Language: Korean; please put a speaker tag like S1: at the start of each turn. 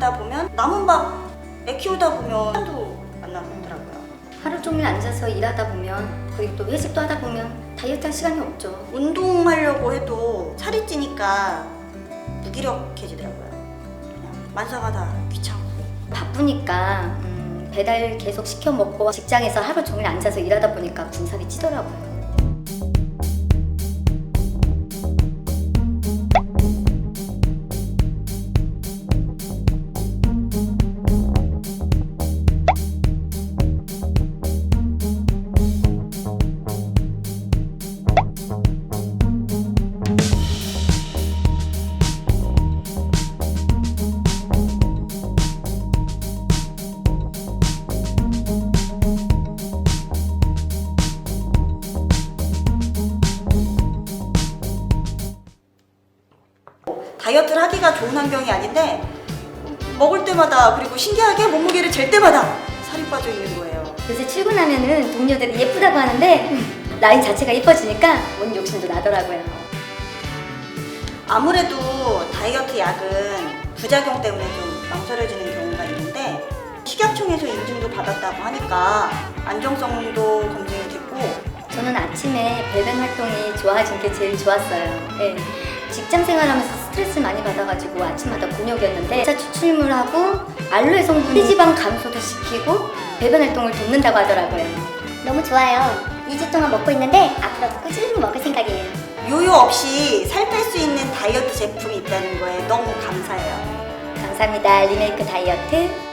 S1: 하다 보면 남은 밥 애 키우다 보면 한도 안 남더라고요. 하루 종일 앉아서 일하다 보면 그리고 또 회식도 하다 보면 다이어트 할 시간이 없죠.
S2: 운동하려고 해도 살이 찌니까 무기력해지더라고요. 만사가 다 귀찮고.
S1: 바쁘니까 음, 배달 계속 시켜 먹고 직장에서 하루 종일 앉아서 일하다 보니까 군살이 찌더라고요.
S2: 다이어트를 하기가 좋은 환경이 아닌데 먹을 때마다 그리고 신기하게 몸무게를 잴 때마다 살이 빠져 있는 거예요.
S1: 요새 출근하면은 동료들이 예쁘다고 하는데 라인 자체가 예뻐지니까 뭔 욕심도 나더라고요.
S2: 아무래도 다이어트 약은 부작용 때문에 좀 망설여지는 경우가 있는데 식약청에서 인증도 받았다고 하니까 안정성도 검증이 됐고
S1: 저는 아침에 배변 활동이 좋아진 게 제일 좋았어요. 네. 직장 생활하면서 스트레스 많이 받아가지고 아침마다 곤욕이었는데 자 추출물하고 알로에 성분 피지방 감소도 시키고 배변 활동을 돕는다고 하더라고요.
S3: 너무 좋아요. 2주 동안 먹고 있는데 앞으로도 꾸준히 먹을 생각이에요.
S2: 요요 없이 살 뺄 수 있는 다이어트 제품이 있다는 거에 너무 감사해요.
S1: 감사합니다. 리메이크 다이어트